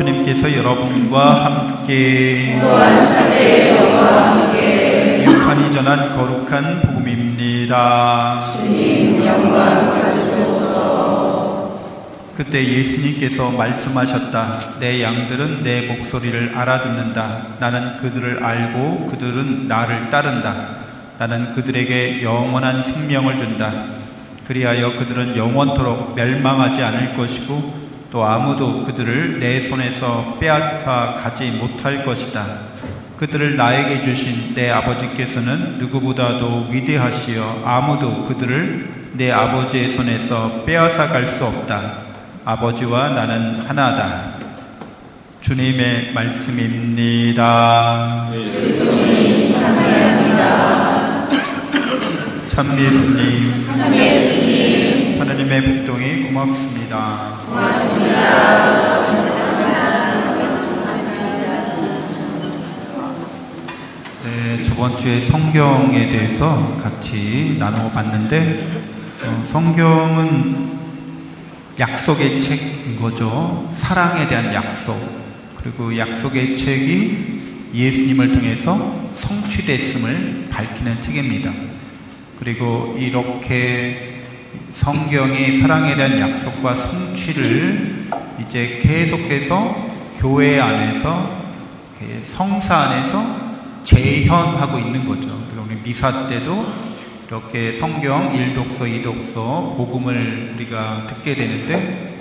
주님께서 여러분과 함께 유한이 전한 거룩한 복음입니다. 그때 예수님께서 말씀하셨다. 내 양들은 내 목소리를 알아듣는다. 나는 그들을 알고 그들은 나를 따른다. 나는 그들에게 영원한 생명을 준다. 그리하여 그들은 영원토록 멸망하지 않을 것이고 또 아무도 그들을 내 손에서 빼앗아 가지 못할 것이다. 그들을 나에게 주신 내 아버지께서는 누구보다도 위대하시어 아무도 그들을 내 아버지의 손에서 빼앗아 갈 수 없다. 아버지와 나는 하나다. 주님의 말씀입니다. 참 예수님, 하나님의 복동이 고맙습니다. 네, 저번 주에 성경에 대해서 같이 나누어 봤는데, 어, 성경은 약속의 책인 거죠. 사랑에 대한 약속. 그리고 약속의 책이 예수님을 통해서 성취됐음을 밝히는 책입니다. 그리고 이렇게 성경이 사랑에 대한 약속과 성취를 이제 계속해서 교회 안에서 성사 안에서 재현하고 있는 거죠. 우리 미사 때도 이렇게 성경 1독서, 2독서, 복음을 우리가 듣게 되는데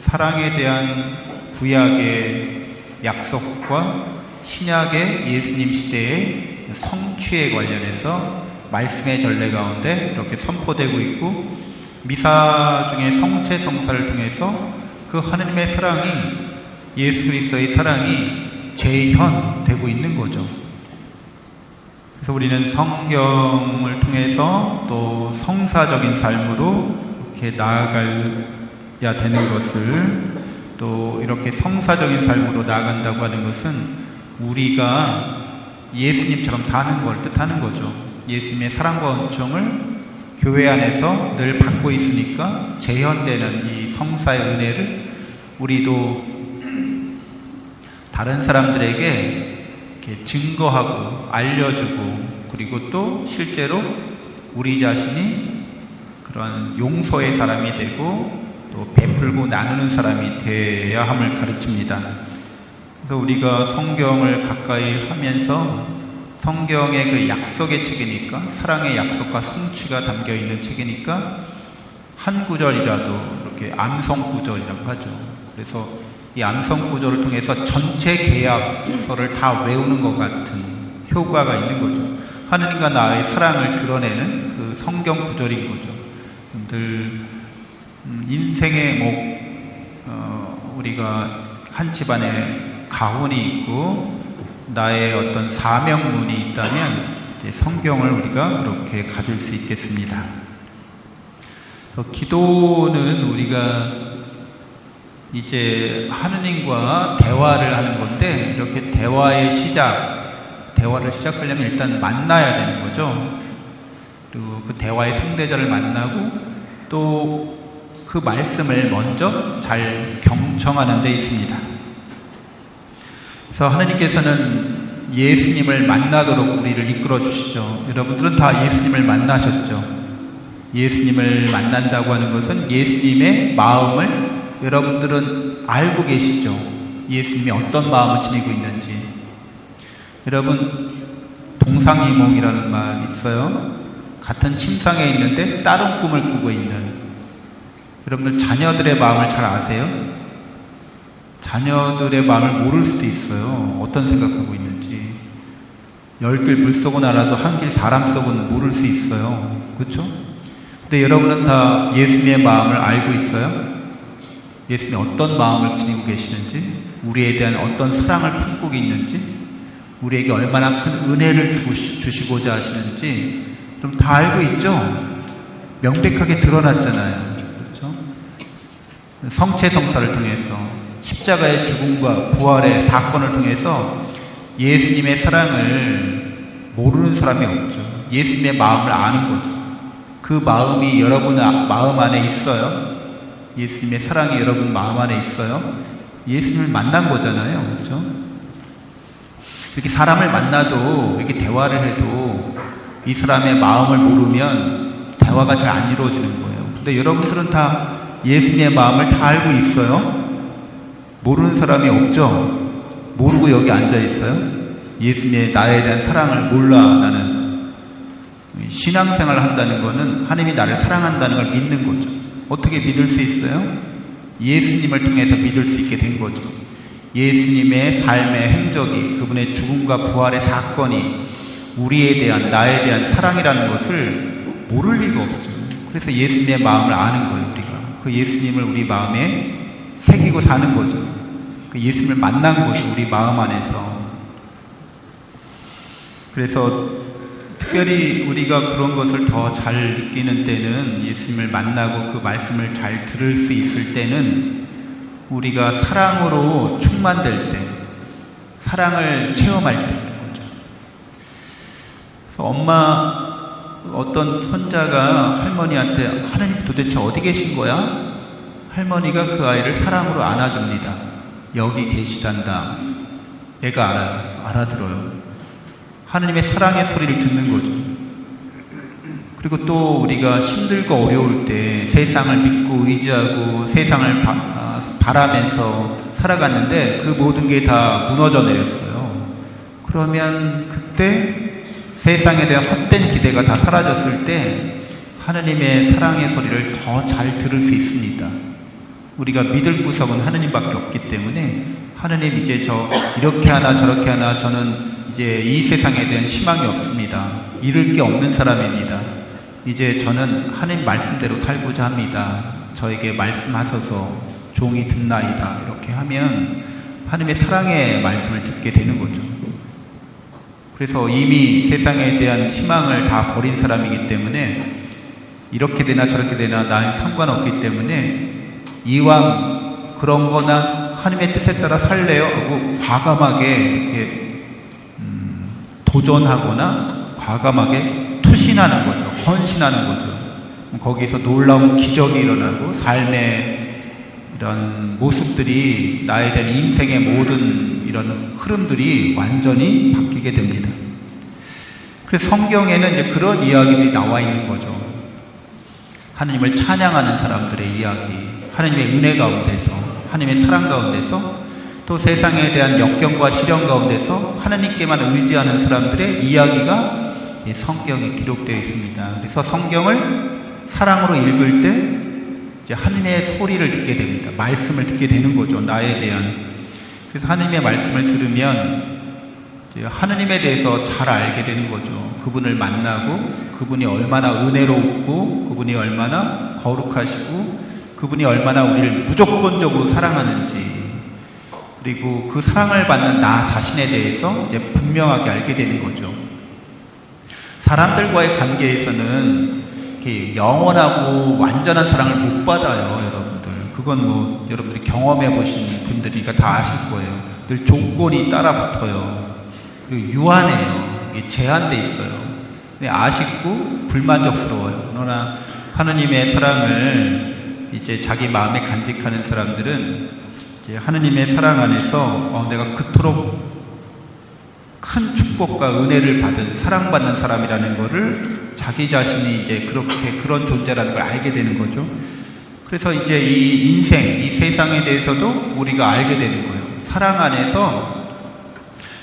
사랑에 대한 구약의 약속과 신약의 예수님 시대의 성취에 관련해서 말씀의 전례 가운데 이렇게 선포되고 있고 미사 중에 성체 성사를 통해서 그 하나님의 사랑이 예수 그리스도의 사랑이 재현되고 있는 거죠. 그래서 우리는 성경을 통해서 또 성사적인 삶으로 이렇게 나아가야 되는 것을 또 이렇게 성사적인 삶으로 나아간다고 하는 것은 우리가 예수님처럼 사는 걸 뜻하는 거죠. 예수님의 사랑과 은총을 교회 안에서 늘 받고 있으니까 재현되는 이 성사의 은혜를 우리도 다른 사람들에게 증거하고 알려주고 그리고 또 실제로 우리 자신이 그런 용서의 사람이 되고 또 베풀고 나누는 사람이 되어야 함을 가르칩니다. 그래서 우리가 성경을 가까이 하면서 성경의 그 약속의 책이니까 사랑의 약속과 성취가 담겨 있는 책이니까 한 구절이라도 이렇게 암송 구절이라고 하죠. 그래서 이 암송 구절을 통해서 전체 계약서를 다 외우는 것 같은 효과가 있는 거죠. 하느님과 나의 사랑을 드러내는 그 성경 구절인 거죠. 늘 인생의 뭐 어, 우리가 한 집안에 가훈이 있고 나의 어떤 사명문이 있다면 성경을 우리가 그렇게 가질 수 있겠습니다. 기도는 우리가 이제 하느님과 대화를 하는 건데 이렇게 대화의 시작, 대화를 시작하려면 일단 만나야 되는 거죠. 그리고 그 대화의 상대자를 만나고 또 그 말씀을 먼저 잘 경청하는 데 있습니다. 그래서 하나님께서는 예수님을 만나도록 우리를 이끌어 주시죠. 여러분들은 다 예수님을 만나셨죠. 예수님을 만난다고 하는 것은 예수님의 마음을 여러분들은 알고 계시죠. 예수님이 어떤 마음을 지니고 있는지. 여러분, 동상이몽이라는 말 있어요. 같은 침상에 있는데 다른 꿈을 꾸고 있는. 여러분들 자녀들의 마음을 잘 아세요? 자녀들의 마음을 모를 수도 있어요. 어떤 생각하고 있는지. 열 길 물속은 알아도 한 길 사람 속은 모를 수 있어요. 그렇죠? 근데 여러분은 다 예수님의 마음을 알고 있어요? 예수님이 어떤 마음을 지니고 계시는지, 우리에 대한 어떤 사랑을 품고 있는지, 우리에게 얼마나 큰 은혜를 주시고자 하시는지, 그럼 다 알고 있죠? 명백하게 드러났잖아요. 그렇죠? 성체 성사를 통해서, 십자가의 죽음과 부활의 사건을 통해서 예수님의 사랑을 모르는 사람이 없죠. 예수님의 마음을 아는 거죠. 그 마음이 여러분 마음 안에 있어요. 예수님의 사랑이 여러분 마음 안에 있어요. 예수님을 만난 거잖아요. 그렇죠? 이렇게 사람을 만나도 이렇게 대화를 해도 이 사람의 마음을 모르면 대화가 잘 안 이루어지는 거예요. 근데 여러분들은 다 예수님의 마음을 다 알고 있어요? 모르는 사람이 없죠? 모르고 여기 앉아 있어요? 예수님의 나에 대한 사랑을 몰라 나는 신앙생활을 한다는 것은 하나님이 나를 사랑한다는 걸 믿는 거죠. 어떻게 믿을 수 있어요? 예수님을 통해서 믿을 수 있게 된 거죠. 예수님의 삶의 행적이 그분의 죽음과 부활의 사건이 우리에 대한 나에 대한 사랑이라는 것을 모를 리가 없죠. 그래서 예수님의 마음을 아는 거예요, 우리가. 그 예수님을 우리 마음에 새기고 사는 거죠. 그 예수님을 만난 것이 우리 마음 안에서. 그래서 특별히 우리가 그런 것을 더 잘 느끼는 때는 예수님을 만나고 그 말씀을 잘 들을 수 있을 때는 우리가 사랑으로 충만될 때, 사랑을 체험할 때인 거죠. 엄마 어떤 손자가 할머니한테 하나님 도대체 어디 계신 거야? 할머니가 그 아이를 사랑으로 안아줍니다. 여기 계시단다. 애가 알아, 알아들어요. 하나님의 사랑의 소리를 듣는 거죠. 그리고 또 우리가 힘들고 어려울 때 세상을 믿고 의지하고 세상을 바, 아, 바라면서 살아갔는데 그 모든 게 다 무너져 내렸어요. 그러면 그때 세상에 대한 헛된 기대가 다 사라졌을 때 하나님의 사랑의 소리를 더 잘 들을 수 있습니다. 우리가 믿을 구석은 하나님밖에 없기 때문에 하나님 이제 저 이렇게 하나 저렇게 하나 저는 이제 이 세상에 대한 희망이 없습니다. 잃을 게 없는 사람입니다. 이제 저는 하나님 말씀대로 살고자 합니다. 저에게 말씀하셔서 종이 듣나이다. 이렇게 하면 하나님의 사랑의 말씀을 듣게 되는 거죠. 그래서 이미 세상에 대한 희망을 다 버린 사람이기 때문에 이렇게 되나 저렇게 되나 나는 상관없기 때문에 이왕 그런 거나 하나님의 뜻에 따라 살래요 하고 과감하게 이렇게 음, 도전하거나 과감하게 투신하는 거죠. 헌신하는 거죠. 거기서 놀라운 기적이 일어나고 삶의 이런 모습들이 나에 대한 인생의 모든 이런 흐름들이 완전히 바뀌게 됩니다. 그래서 성경에는 이제 그런 이야기들이 나와 있는 거죠. 하나님을 찬양하는 사람들의 이야기, 하나님의 은혜 가운데서, 하나님의 사랑 가운데서, 또 세상에 대한 역경과 시련 가운데서 하나님께만 의지하는 사람들의 이야기가 성경에 기록되어 있습니다. 그래서 성경을 사랑으로 읽을 때 이제 하나님의 소리를 듣게 됩니다. 말씀을 듣게 되는 거죠. 나에 대한. 그래서 하나님의 말씀을 들으면 하나님에 대해서 잘 알게 되는 거죠. 그분을 만나고 그분이 얼마나 은혜롭고 그분이 얼마나 거룩하시고 그분이 얼마나 우리를 무조건적으로 사랑하는지 그리고 그 사랑을 받는 나 자신에 대해서 이제 분명하게 알게 되는 거죠. 사람들과의 관계에서는 영원하고 완전한 사랑을 못 받아요, 여러분들. 그건 뭐 여러분들이 경험해 보신 분들이니까 다 아실 거예요. 늘 조건이 따라 붙어요. 유한해요. 제한돼 있어요. 근데 아쉽고 불만족스러워요. 그러나 하느님의 사랑을 이제 자기 마음에 간직하는 사람들은 이제 하느님의 사랑 안에서 어, 내가 그토록 큰 축복과 은혜를 받은 사랑받는 사람이라는 것을 자기 자신이 이제 그렇게 그런 존재라는 걸 알게 되는 거죠. 그래서 이제 이 인생, 이 세상에 대해서도 우리가 알게 되는 거예요. 사랑 안에서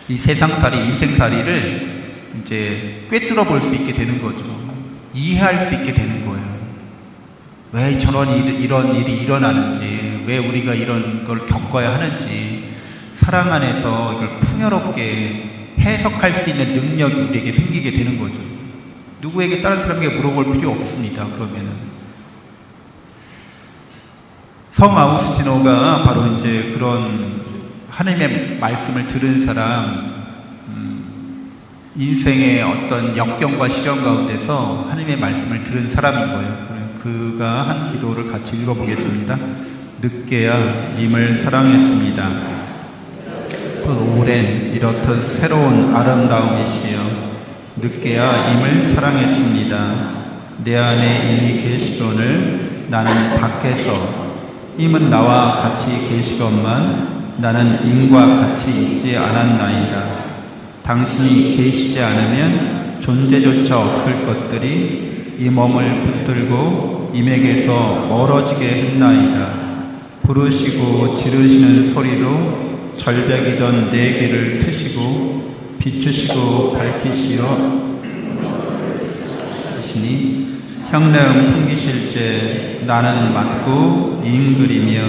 이 세상살이, 인생살이를 이제 꿰뚫어 볼 수 있게 되는 거죠. 이해할 수 있게 되는 거예요. 왜 저런 일, 이런 일이 일어나는지, 왜 우리가 이런 걸 겪어야 하는지, 사랑 안에서 이걸 풍요롭게 해석할 수 있는 능력이 우리에게 생기게 되는 거죠. 누구에게 다른 사람에게 물어볼 필요 없습니다. 그러면은. 성 아우스티노가 바로 이제 그런 하나님의 말씀을 들은 사람, 음, 인생의 어떤 역경과 시련 가운데서 하나님의 말씀을 들은 사람인 거예요. 그가 한 기도를 같이 읽어보겠습니다. 늦게야 임을 사랑했습니다. 그 오랜 이렇듯 새로운 아름다움이시여 늦게야 임을 사랑했습니다. 내 안에 이미 계시거늘 나는 밖에서 임은 나와 같이 계시건만 나는 임과 같이 있지 않았나이다. 당신이 계시지 않으면 존재조차 없을 것들이 이 몸을 붙들고 임에게서 멀어지게 했나이다. 부르시고 지르시는 소리로 절벽이던 내 길을 트시고 비추시고 밝히시어 하시니 형내음 풍기실제 나는 맞고 잉그리며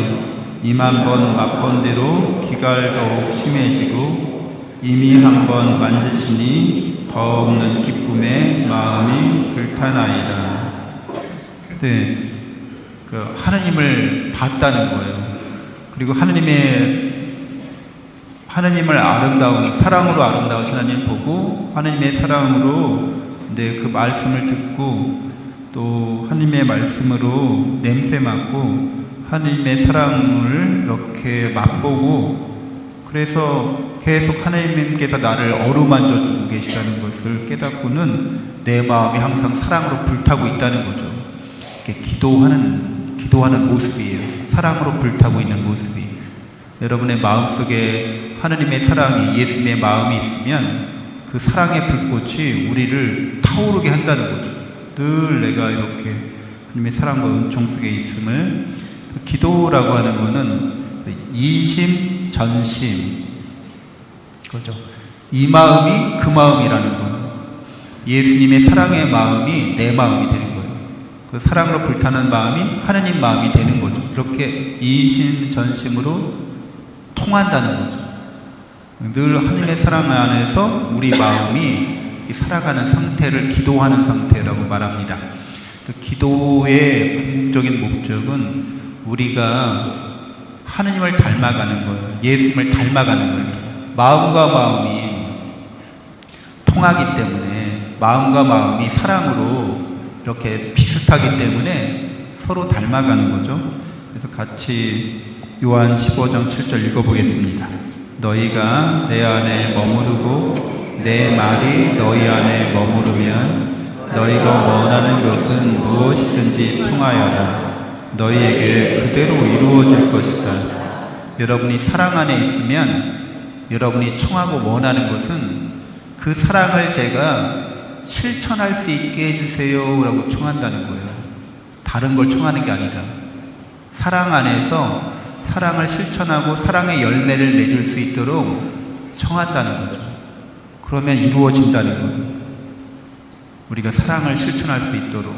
이만 번 맛본 대로 기갈도 심해지고 이미 한 번 만지시니 더없는 기쁨에 마음이 불타나이다. 네, 그 하느님을 봤다는 거예요. 그리고 하느님의 하느님을 아름다운 사랑으로 아름다우신 하나님 보고 하느님의 사랑으로 네, 그 말씀을 듣고 또 하느님의 말씀으로 냄새 맡고 하느님의 사랑을 이렇게 맛보고 그래서 계속 하나님께서 나를 어루만져 주고 계시다는 것을 깨닫고는 내 마음이 항상 사랑으로 불타고 있다는 거죠. 기도하는 기도하는 모습이에요. 사랑으로 불타고 있는 모습이. 여러분의 마음속에 하느님의 사랑이 예수님의 마음이 있으면 그 사랑의 불꽃이 우리를 타오르게 한다는 거죠. 늘 내가 이렇게 하나님의 사랑과 은총 속에 있음을 기도라고 하는 것은 이심 전심 그죠. 이 마음이 그 마음이라는 거예요. 예수님의 사랑의 마음이 내 마음이 되는 거예요. 그 사랑으로 불타는 마음이 하느님 마음이 되는 거죠. 이렇게 이심 전심으로 통한다는 거죠. 늘 하나님의 사랑 안에서 우리 마음이 살아가는 상태를 기도하는 상태라고 말합니다. 기도의 궁극적인 목적은 우리가 하느님을 닮아가는 거예요. 예수님을 닮아가는 거예요. 마음과 마음이 통하기 때문에 마음과 마음이 사랑으로 이렇게 비슷하기 때문에 서로 닮아가는 거죠. 그래서 같이 요한 15장 7절 읽어보겠습니다. 너희가 내 안에 머무르고 내 말이 너희 안에 머무르면 너희가 원하는 것은 무엇이든지 통하여라. 너희에게 그대로 이루어질 것이다. 여러분이 사랑 안에 있으면 여러분이 청하고 원하는 것은 그 사랑을 제가 실천할 수 있게 해주세요. 라고 청한다는 거예요. 다른 걸 청하는 게 아니라. 사랑 안에서 사랑을 실천하고 사랑의 열매를 맺을 수 있도록 청한다는 거죠. 그러면 이루어진다는 거예요. 우리가 사랑을 실천할 수 있도록,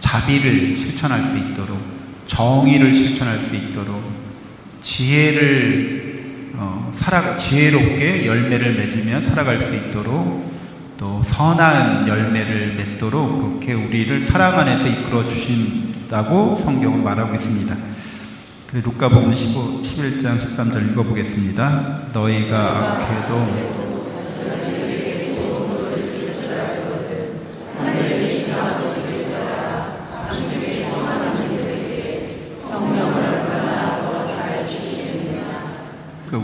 자비를 실천할 수 있도록, 정의를 실천할 수 있도록, 지혜를 어, 살아 지혜롭게 열매를 맺으며 살아갈 수 있도록 또 선한 열매를 맺도록 그렇게 우리를 사랑 안에서 이끌어 주신다고 성경은 말하고 있습니다. 루카복음 15, 11장 13절 읽어보겠습니다. 너희가 악해도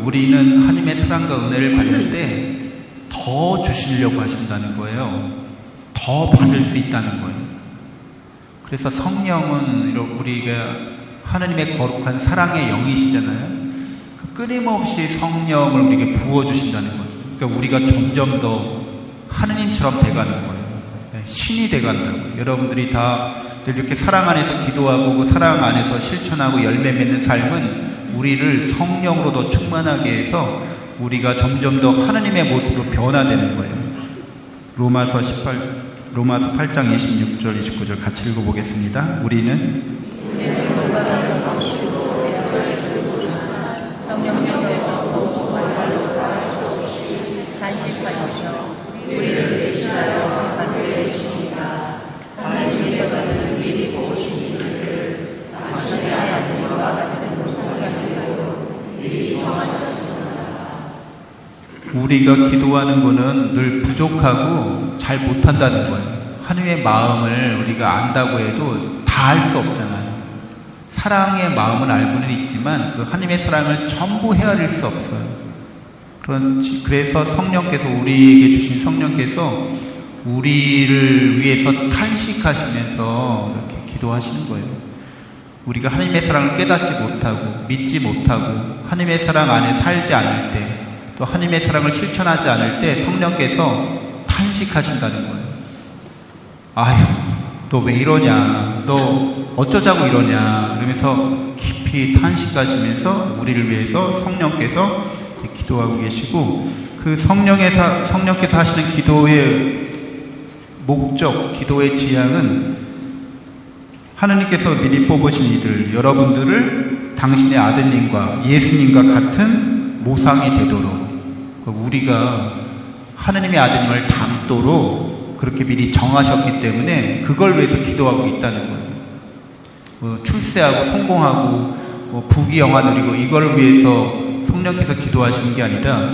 우리는 하나님의 사랑과 은혜를 받을 때 더 주시려고 하신다는 거예요. 더 받을 수 있다는 거예요. 그래서 성령은 우리가 하나님의 거룩한 사랑의 영이시잖아요. 그 끊임없이 성령을 우리에게 부어주신다는 거죠. 그러니까 우리가 점점 더 하느님처럼 돼가는 거예요. 네, 신이 돼간다고. 여러분들이 다 이렇게 사랑 안에서 기도하고 그 사랑 안에서 실천하고 열매 맺는 삶은 우리를 성령으로 더 충만하게 해서 우리가 점점 더 하나님의 모습으로 변화되는 거예요. 로마서 18, 로마서 8장 26절, 29절 같이 읽어 보겠습니다. 우리는 우리를 대신하여 만들어 주시니까 하나님께서는 미리 보신 이들을 당신의 아들과 같은 우리가 기도하는 것은 늘 부족하고 잘 못한다는 거예요. 하나님의 마음을 우리가 안다고 해도 다 알 수 없잖아요. 사랑의 마음은 알고는 있지만 그 하나님의 사랑을 전부 헤아릴 수 없어요. 그렇지. 그래서 성령께서 우리에게 주신 성령께서 우리를 위해서 탄식하시면서 이렇게 기도하시는 거예요. 우리가 하나님의 사랑을 깨닫지 못하고 믿지 못하고 하나님의 사랑 안에 살지 않을 때 또 하나님의 사랑을 실천하지 않을 때 성령께서 탄식하신다는 거예요. 아휴, 너 왜 이러냐? 너 어쩌자고 이러냐? 그러면서 깊이 탄식하시면서 우리를 위해서 성령께서 기도하고 계시고 그 성령에서 성령께서 하시는 기도의 목적, 기도의 지향은 하나님께서 미리 뽑으신 이들, 여러분들을 당신의 아드님과 예수님과 같은 모상이 되도록 우리가 하나님의 아드님을 닮도록 그렇게 미리 정하셨기 때문에 그걸 위해서 기도하고 있다는 거예요. 뭐 출세하고 성공하고 뭐 부귀영화 누리고 이걸 위해서 성령께서 기도하시는 게 아니라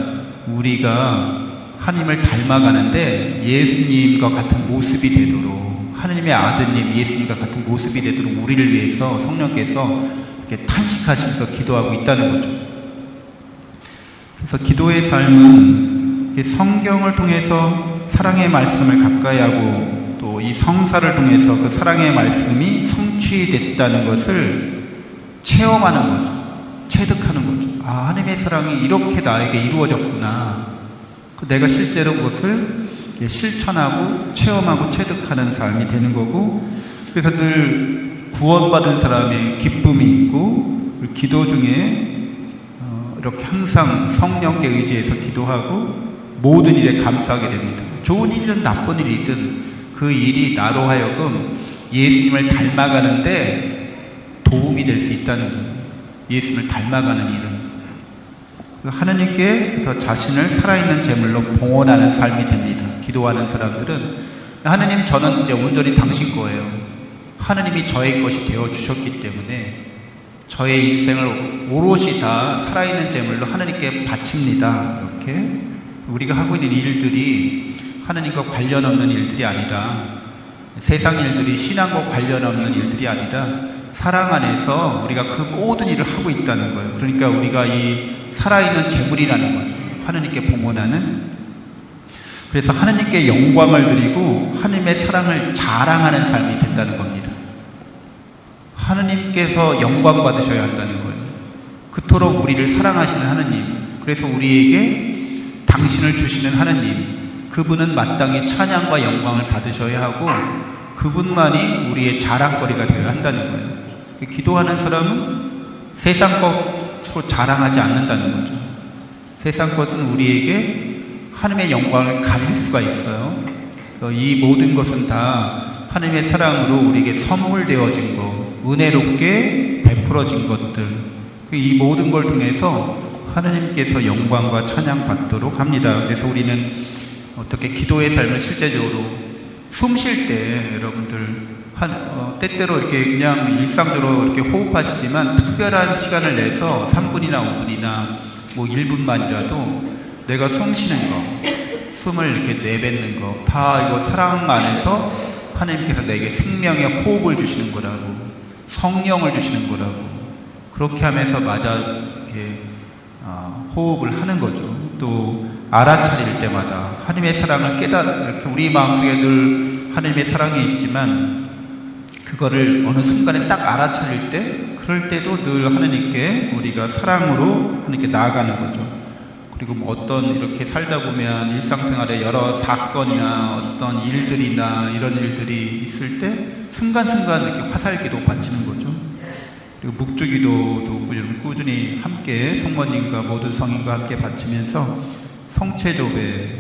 우리가 하나님을 닮아가는데 예수님과 같은 모습이 되도록 하나님의 아드님 예수님과 같은 모습이 되도록 우리를 위해서 성령께서 이렇게 탄식하시면서 기도하고 있다는 거죠. 그래서 기도의 삶은 성경을 통해서 사랑의 말씀을 가까이 하고 또 이 성사를 통해서 그 사랑의 말씀이 성취됐다는 것을 체험하는 거죠. 체득하는 거죠. 아, 하나님의 사랑이 이렇게 나에게 이루어졌구나. 그 내가 실제로 그것을 실천하고 체험하고 체득하는 삶이 되는 거고, 그래서 늘 구원받은 사람의 기쁨이 있고, 기도 중에 어, 이렇게 항상 성령께 의지해서 기도하고 모든 일에 감사하게 됩니다. 좋은 일이든 나쁜 일이든 그 일이 나로 하여금 예수님을 닮아가는데 도움이 될 수 있다는 거예요. 예수님을 닮아가는 일은. 하나님께 그래서 자신을 살아있는 제물로 봉헌하는 삶이 됩니다. 기도하는 사람들은 하나님 저는 이제 온전히 당신 거예요. 하나님이 저의 것이 되어 주셨기 때문에 저의 인생을 오롯이 다 살아있는 제물로 하나님께 바칩니다. 이렇게 우리가 하고 있는 일들이 하나님과 관련 없는 일들이 아니라 세상 일들이 신앙과 관련 없는 일들이 아니라 사랑 안에서 우리가 그 모든 일을 하고 있다는 거예요. 그러니까 우리가 이 살아있는 재물이라는 거죠. 하나님께 봉헌하는. 그래서 하나님께 영광을 드리고 하나님의 사랑을 자랑하는 삶이 된다는 겁니다. 하나님께서 영광 받으셔야 한다는 거예요. 그토록 우리를 사랑하시는 하나님. 그래서 우리에게 당신을 주시는 하나님. 그분은 마땅히 찬양과 영광을 받으셔야 하고 그분만이 우리의 자랑거리가 되어야 한다는 거예요. 기도하는 사람은 세상 것 으로 자랑하지 않는다는 거죠. 세상 것은 우리에게 하나님의 영광을 가릴 수가 있어요. 이 모든 것은 다 하나님의 사랑으로 우리에게 선물되어진 것, 은혜롭게 베풀어진 것들, 이 모든 걸 통해서 하나님께서 영광과 찬양 받도록 합니다. 그래서 우리는 어떻게 기도의 삶을 실제적으로 숨 쉴 때 여러분들 한, 어, 때때로 이렇게 그냥 일상적으로 이렇게 호흡하시지만 특별한 시간을 내서 3분이나 5분이나 뭐 1분만이라도 내가 숨 쉬는 거, 숨을 이렇게 내뱉는 거, 다 이거 사랑 안에서 하나님께서 내게 생명의 호흡을 주시는 거라고, 성령을 주시는 거라고, 그렇게 하면서 맞아, 이렇게, 어, 호흡을 하는 거죠. 또, 알아차릴 때마다 하나님의 사랑을 깨닫, 이렇게 우리 마음속에 늘 하나님의 사랑이 있지만, 그거를 어느 순간에 딱 알아차릴 때, 그럴 때도 늘 하나님께 우리가 사랑으로 하나님께 나아가는 거죠. 그리고 뭐 어떤 이렇게 살다 보면 일상생활에 여러 사건이나 어떤 일들이나 이런 일들이 있을 때 순간순간 이렇게 화살기도 바치는 거죠. 그리고 묵주기도도 꾸준히 함께 성모님과 모든 성인과 함께 바치면서 성체조배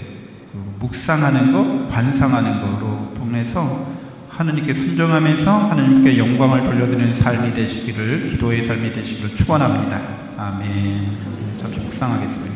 그 묵상하는 것, 관상하는 거로 통해서 하느님께 순종하면서 하느님께 영광을 돌려드리는 삶이 되시기를 기도의 삶이 되시기를 축원합니다. 아멘. 잠시 묵상하겠습니다.